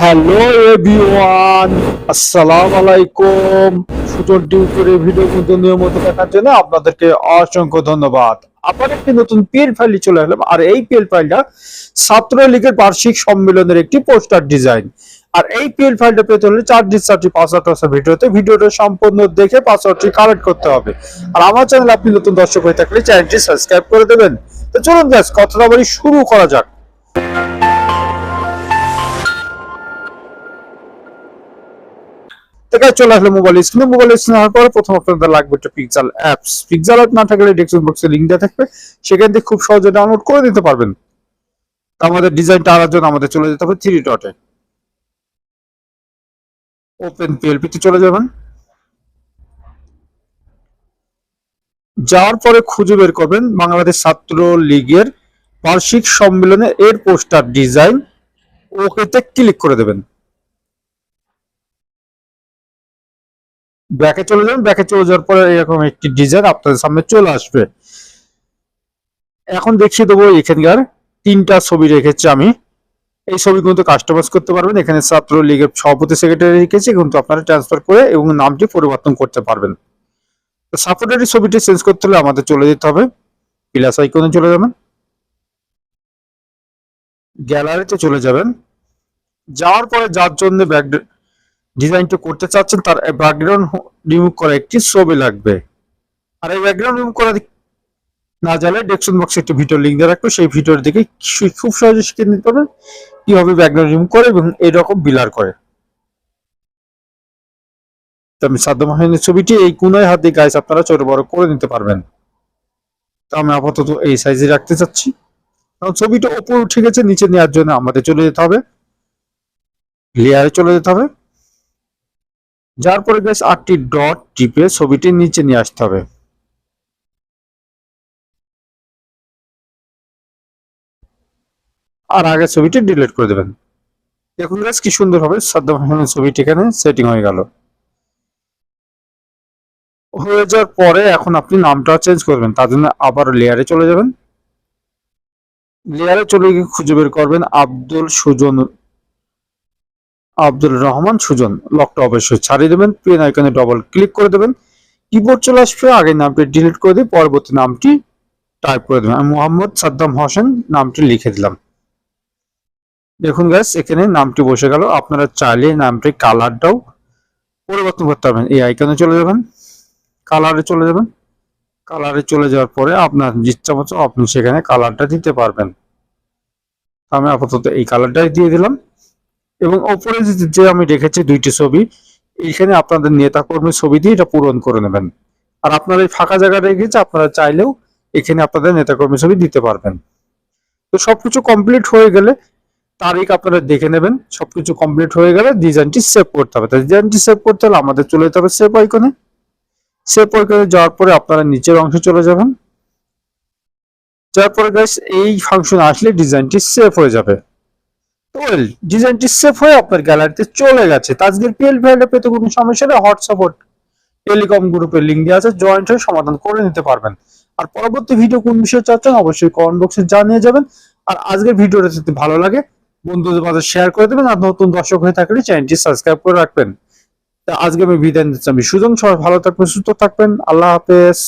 Hello everyone আসসালামু আলাইকুম সুযোগ ডিউটির ভিডিও কিন্তু নিয়মিত দেখার জন্য আপনাদেরকে অসংখ্য ধন্যবাদ। আবার একটি নতুন পিএল ফাইল চলে এলাম। আর এই পিএল ফাইলটা ছাত্র লীগের বার্ষিক সম্মেলনের একটি পোস্টার ডিজাইন আর এই পিএল ফাইলটা পেতে হলে চার ডিস চারটি পাসওয়ার্ড আছে ভিডিওতে। ভিডিওটা সম্পূর্ণ দেখে পাসওয়ার্ডটি কালেক্ট করতে হবে। আর আমার চ্যানেল আপনি নতুন দর্শক হয়ে থাকলে চ্যানেলটি সাবস্ক্রাইব করে দেবেন। তো চলুন গ্যাস কথাটা বলি শুরু করা যাক। থেকে চলে আসলে মোবাইল স্ক্রিনে মোবাইল স্ক্রিনে হওয়ার পরে প্রথম আপনাদের লাগবে একটা পিক্সেল অ্যাপস পিক্সেল অ্যাপ না থাকলে ডেস্কটপ বক্সে লিংক দেওয়া থাকবে। সেখান থেকে খুব সহজে ডাউনলোড করে দিতে পারবেন। আমাদের ডিজাইনটা আনার জন্য আমাদের চলে যেতে হবে থ্রি ডটে ওপেন পিএলপি তে চলে যাবেন। যাওয়ার পরে খুঁজে বের করবেন বাংলাদেশ ছাত্র লীগের বার্ষিক সম্মেলনে এর পোস্টার ডিজাইন ওকেতে ক্লিক করে দেবেন। ব্যাকে চলে যাবেন, ব্যাকে চলে যাওয়ার পরে এরকম একটি ডিজাইন আপনাদের সামনে চলে আসবে। এখন দেখিয়ে দেবো এখানকার তিনটা ছবি রেখেছি আমি। এই ছবি কিন্তু কাস্টমাইজ করতে পারবেন। এখানে ছাত্র লীগের সভাপতি সেক্রেটারি রেখেছি, কিন্তু আপনারা ট্রান্সফার করে এবং নামটি পরিবর্তন করতে পারবেন। তো সাপোর্টারি ছবিটি চেঞ্জ করতে হলে আমাদের চলে যেতে হবে। প্লাস আইকনে চলে যাবেন। গ্যালারিতে চলে যাবেন। যাওয়ার পরে যার জন্য ব্যাক ডিজাইনটা করতে চাচ্ছেন, তার ব্যাকগ্রাউন্ড রিমুভ করা একটি ছবি লাগবে। আর এই ব্যাকগ্রাউন্ড রিমুভ করা না জানলে ডেসক্রিপশন বক্সে একটি ভিডিও লিঙ্ক দিয়ে রাখব সেই ভিডিওর দিকে খুব সহজে শিখে নিতে পারবেন কীভাবে ব্যাকগ্রাউন্ড রিমুভ করে এবং এরকম বিলার করে। তো আমি সাদ্দাম হোসেনের ছবিটি এই কোনায় হাত দিয়ে গাইস আপনারা ছোট বড় করে নিতে পারবেন। তো আমি আপাতত এই সাইজে রাখতে চাচ্ছি। কারণ ছবিটা ওপর উঠে গেছে, নিচে নেওয়ার জন্য আমাদের চলে যেতে হবে। লেয়ারে চলে যেতে হবে। যার পরে গ্যাস আটটি ডট টিপে ছবিটি নিচে নিয়ে আসতে হবে। আর আগে ছবিটি ডিলিট করে দেবেন। দেখুন গ্যাস কি সুন্দর সাদ্দাম হোসেনের ছবিটি এখানে সেটিং হয়ে গেল। হয়ে যাওয়ার পরে এখন আপনি নামটা চেঞ্জ করবেন। তার জন্য আবার লেয়ারে চলে যাবেন। লেয়ারে চলে গিয়ে খুঁজে বের করবেন আব্দুল সুজন আব্দুল রহমান সুজন। লকটা অবশ্যই ছাড়িয়ে দেবেন পেন আইকনে ডবল ক্লিক করে দেবেন। কিবোর্ড চলে আসবে, আগে নামটি ডিলিট করে দিয়ে পরবর্তী নামটি টাইপ করে দেবেন। আমি মোহাম্মদ সাদ্দাম হোসেন নামটি লিখে দিলাম। দেখুন গ্যাস এখানে নামটি বসে গেল। আপনারা চাইলে নামটি কালারটাও পরিবর্তন করতে পারবেন। এই আইকনে চলে যাবেন কালারে চলে যাবেন। কালারে চলে যাওয়ার পরে আপনার ইচ্ছা মতো আপনি সেখানে কালারটা দিতে পারবেন। আমি আপাতত এই কালারটাই দিয়ে দিলাম। এবং ওপরে যে- আমি রেখেছি দুইটি ছবি, এইখানে আপনাদের নেতা কর্মীর ছবি দিয়ে এটা পূরণ করে নেবেন। আর আপনার এই ফাঁকা জায়গা রেখেছে, আপনারা চাইলেও এখানে আপনাদের নেতা কর্মীর ছবি দিতে পারবেন। তো সবকিছু কমপ্লিট হয়ে গেলে তারিখ আপনারা দেখে নেবেন, সবকিছু কমপ্লিট হয়ে গেলে ডিজাইনটি সেভ করতে হবে। তাই ডিজাইনটি সেভ করতে হলে আমাদের চলে যেতে হবে সেভ আইকনে সেভ আইকনে যাওয়ার পরে আপনারা নিচের অংশে চলে যাবেন। যাওয়ার পরে গাইস এই ফাংশন আসলে ডিজাইনটি সেভ হয়ে যাবে। ডিজাইনটি হয়ে আপনার গ্যালারিতে চলে গেছে। পেতে কোনো সমস্যা নেই টেলিকম গ্রুপের লিঙ্ক দেওয়া আছে জয়েন্ট হয়ে সমাধান করে নিতে পারবেন। আর পরবর্তী ভিডিও কোন বিষয়ে চাচ্ছেন অবশ্যই কমেন্ট বক্সে জানিয়ে যাবেন। আর আজকের ভিডিওটা যদি ভালো লাগে, বন্ধুদের মাঝে শেয়ার করে দেবেন, আর নতুন দর্শক হয়ে থাকলে চ্যানেলটি সাবস্ক্রাইব করে রাখবেন। আজকে আমি বিদায় আমি সুজন, সবাই ভালো থাকবেন, সুস্থ থাকবেন, আল্লাহ হাফেজ।